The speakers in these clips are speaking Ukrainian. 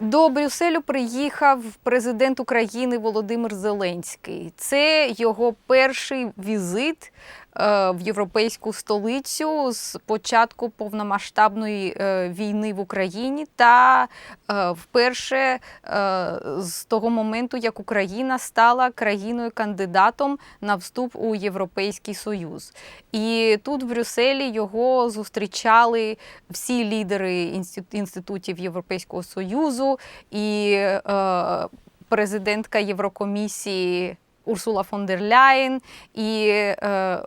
До Брюсселю приїхав президент України Володимир Зеленський. Це його перший візит в європейську столицю з початку повномасштабної е, війни в Україні та е, вперше е, з того моменту, як Україна стала країною-кандидатом на вступ у Європейський Союз. І тут в Брюсселі його зустрічали всі лідери інститутів Європейського Союзу і е, президентка Єврокомісії Урсула фон дер Ляєн і е,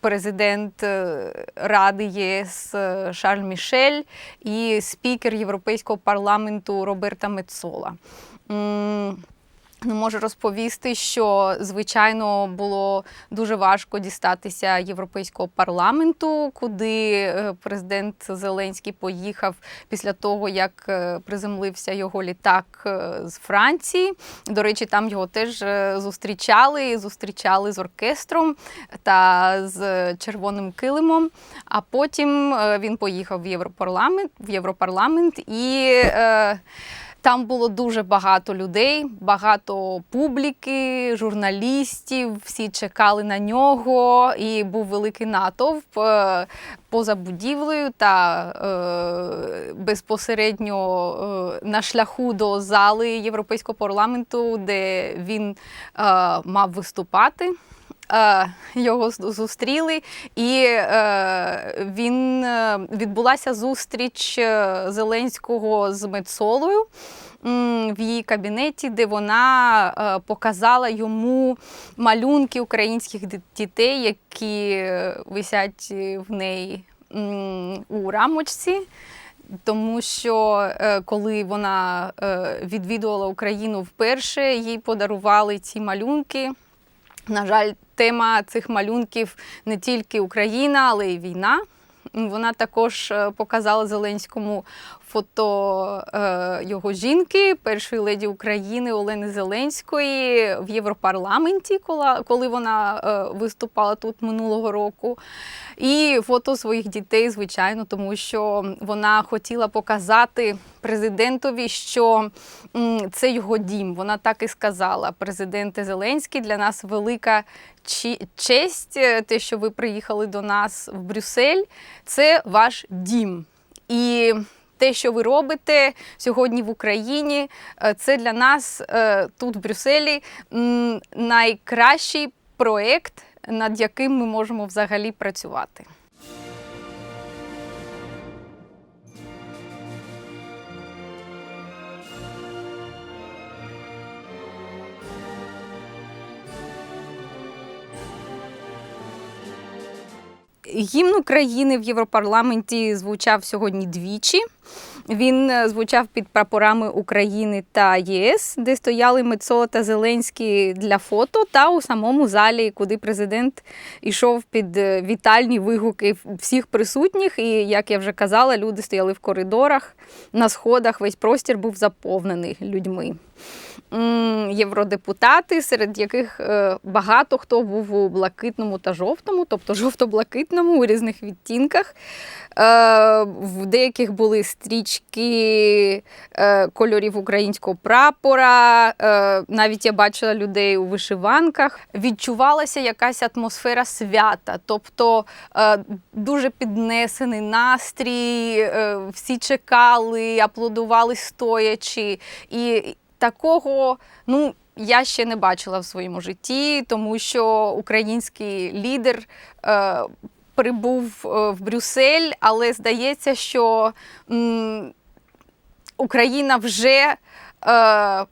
президент е, Ради ЄС е, Шарль Мішель і спікер Європейського парламенту Роберта Мецола. Ну, можу розповісти, що звичайно було дуже важко дістатися європейського парламенту, куди е, президент Зеленський поїхав після того, як е, приземлився його літак е, з Франції. До речі, там його теж зустрічали, зустрічали з оркестром та з червоним килимом. А потім він поїхав в Європарламент в Європарламент і. Там було дуже багато людей, багато публіки, журналістів. Всі чекали на нього, і був великий натовп е, поза будівлею та е, безпосередньо е, на шляху до зали Європейського парламенту, де він е, мав виступати. Е, Його зустріли, і е, він е, відбулася зустріч Зеленського з Мецолою в її кабінеті, де вона показала йому малюнки українських дітей, які висять в неї у рамочці. Тому що коли вона відвідувала Україну вперше, їй подарували ці малюнки. На жаль, тема цих малюнків не тільки Україна, але й війна. Вона також е, показала Зеленському фото е, його жінки, першої леді України Олени Зеленської в Європарламенті, коли вона е, виступала тут минулого року. І фото своїх дітей, звичайно, тому що вона хотіла показати президентові, що це його дім. Вона так і сказала. Президенте Зеленський, для нас велика честь, е, те, що ви приїхали до нас в Брюссель. Це ваш дім. І те, що ви робите сьогодні в Україні, е, це для нас е, тут, в Брюсселі, найкращий проєкт, над яким ми можемо взагалі працювати. Гімн України в Європарламенті звучав сьогодні двічі. Він е, звучав під прапорами України та ЄС, де стояли Мецола та Зеленський для фото, та у самому залі, куди президент йшов під е, вітальні вигуки всіх присутніх. І як я вже казала, люди стояли в коридорах, на сходах. Весь простір був заповнений людьми. Євродепутати, серед яких е, багато хто був у блакитному та жовтому, тобто жовто-блакитному у різних відтінках. В деяких були стрічки е, кольорів українського прапора. е, Навіть я бачила людей у вишиванках. Відчувалася якась атмосфера свята, тобто е, дуже піднесений настрій, всі чекали, аплодували стоячи. І такого, ну. Я ще не бачила в своєму житті, тому що український лідер е, прибув е, в Брюссель, але здається, що Україна вже, е,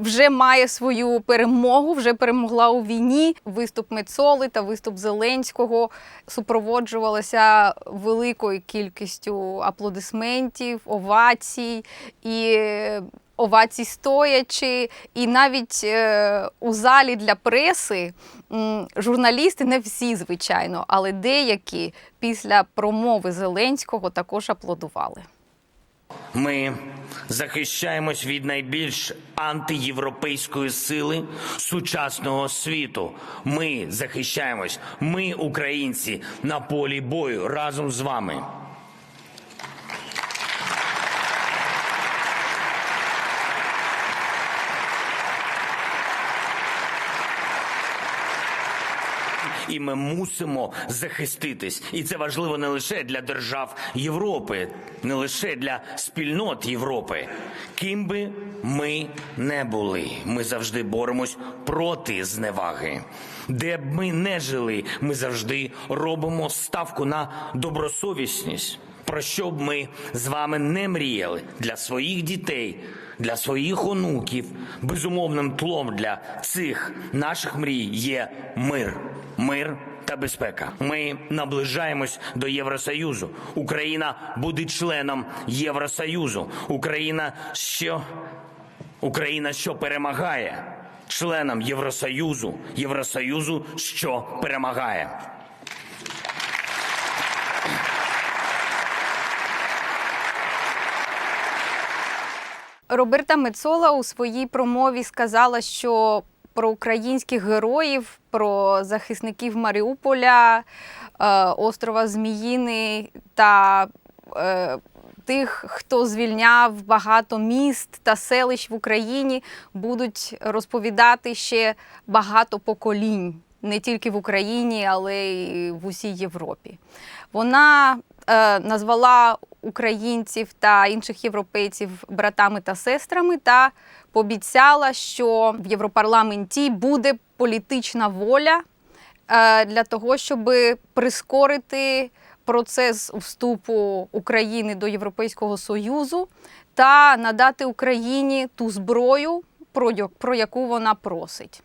вже має свою перемогу, вже перемогла у війні. Виступ Мецоли та виступ Зеленського супроводжувалося великою кількістю аплодисментів, овацій і. Овацій стоячи, і навіть е, у залі для преси м, журналісти, не всі, звичайно, але деякі після промови Зеленського також аплодували. Ми захищаємось від найбільш антиєвропейської сили сучасного світу. Ми захищаємось, ми, українці, на полі бою разом з вами. І ми мусимо захиститись. І це важливо не лише для держав Європи, не лише для спільнот Європи. Ким би ми не були, ми завжди боремось проти зневаги. Де б ми не жили, ми завжди робимо ставку на добросовісність. Про що б ми з вами не мріяли для своїх дітей, для своїх онуків, безумовним тлом для цих наших мрій є мир, мир та безпека. Ми наближаємось до Євросоюзу. Україна буде членом Євросоюзу. Україна що Україна, що перемагає, членом Євросоюзу, Євросоюзу, що перемагає. Роберта Мецола у своїй промові сказала, що про українських героїв, про захисників Маріуполя, е, острова Зміїни та е, тих, хто звільняв багато міст та селищ в Україні, будуть розповідати ще багато поколінь. Не тільки в Україні, але й в усій Європі. Вона е, назвала українців та інших європейців братами та сестрами та пообіцяла, що в Європарламенті буде політична воля е, для того, щоб прискорити процес вступу України до Європейського Союзу та надати Україні ту зброю, про яку вона просить.